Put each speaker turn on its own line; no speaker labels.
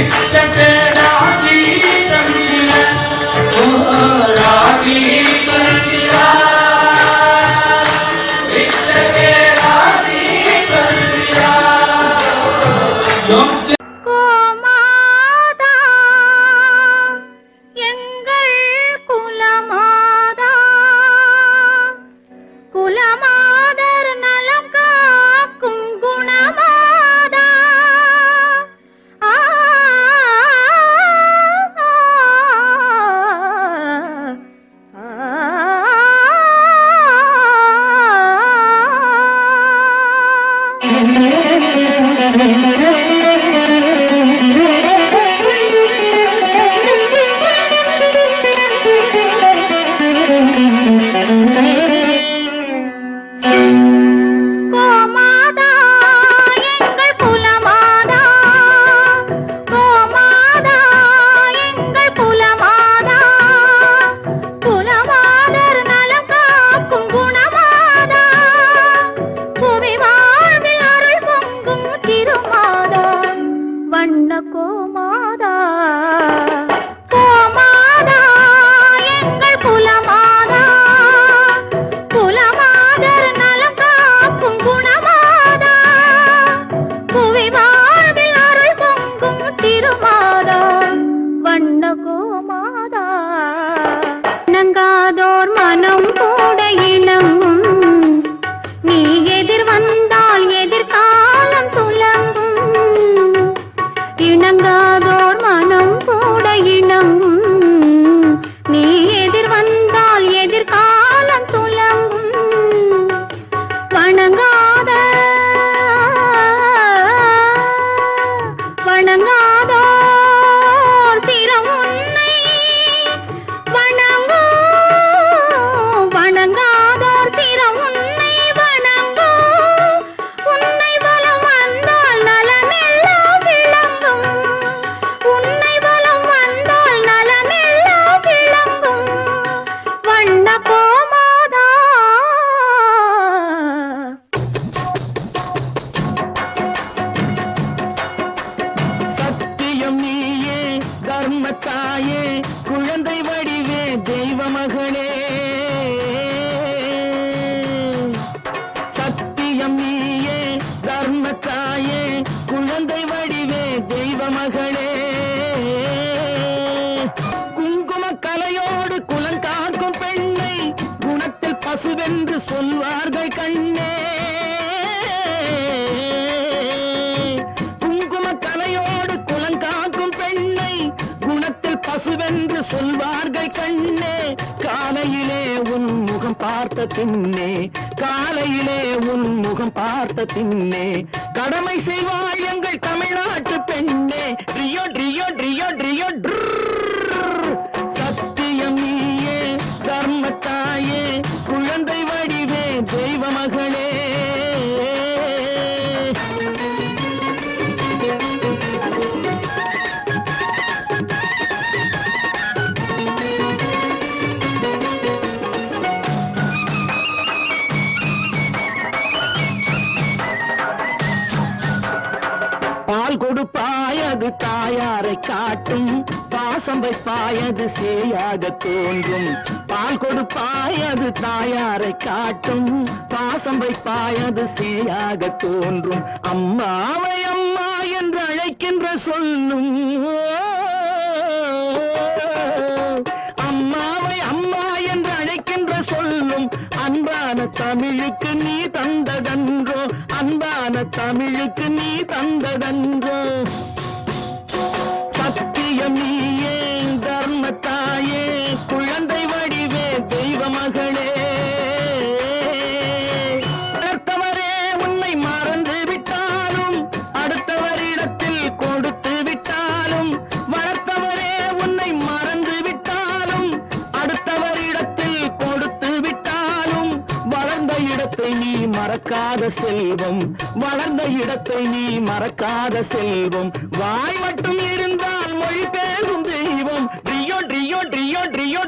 Okay. Thank you. தர்மத்தாயே குழந்தை வடிவே தெய்வ மகளே குங்கும கலையோடு குலங்காக்கும் பெண்ணை குணத்தில் பசுவென்று சொல்வார்கள் கண்ணே. குங்கும கலையோடு குலங்காக்கும் பெண்ணை குணத்தில் பசுவென்று சொல்வார்கள் கண்ணே. பார்த்த பின்னே காலையிலே உன் முகம் பார்த்த பின்னே கடமை செய்வாய் எங்கள் தமிழ்நாட்டு பெண்ணே ரியோ ரியோ ரியோ ரியோ ட்ரர். சத்தியம் நீயே தர்மத்தாயே குழந்தை வடிவே தெய்வ மகளே கொடுப்பாய் தாயாரை காட்டும். பாசம் பாயது சேயாக தோன்றும். பால் கொடுப்பாயது தாயாரை காட்டும். பாசம் பாயது சேயாக தோன்றும். அம்மாவை அம்மா என்று அழைக்கின்ற சொல்லும். அம்மாவை அம்மா என்று அழைக்கின்ற சொல்லும். அன்பான தமிழுக்கு நீ தந்ததன்றோ? அன்பான தமிழுக்கு நீ தந்ததன்றோ? நீயே தர்மத்தாயே குழந்தை வடிவே தெய்வ மகளே அடுத்தவரே உன்னை மறந்து விட்டாலும் அடுத்தவரிடத்தில் கொடுத்து விட்டாலும் வளர்த்தவரே உன்னை மறந்து விட்டாலும் அடுத்தவரிடத்தில் கொடுத்து விட்டாலும் வளர்ந்த இடத்தை நீ மறக்காத செல்வம் வளர்ந்த இடத்தை நீ மறக்காத செல்வம். வாய் மட்டும் பேசும் தெய்வம். ட்ரியோ ட்ரியோ ட்ரியோ ட்ரியோ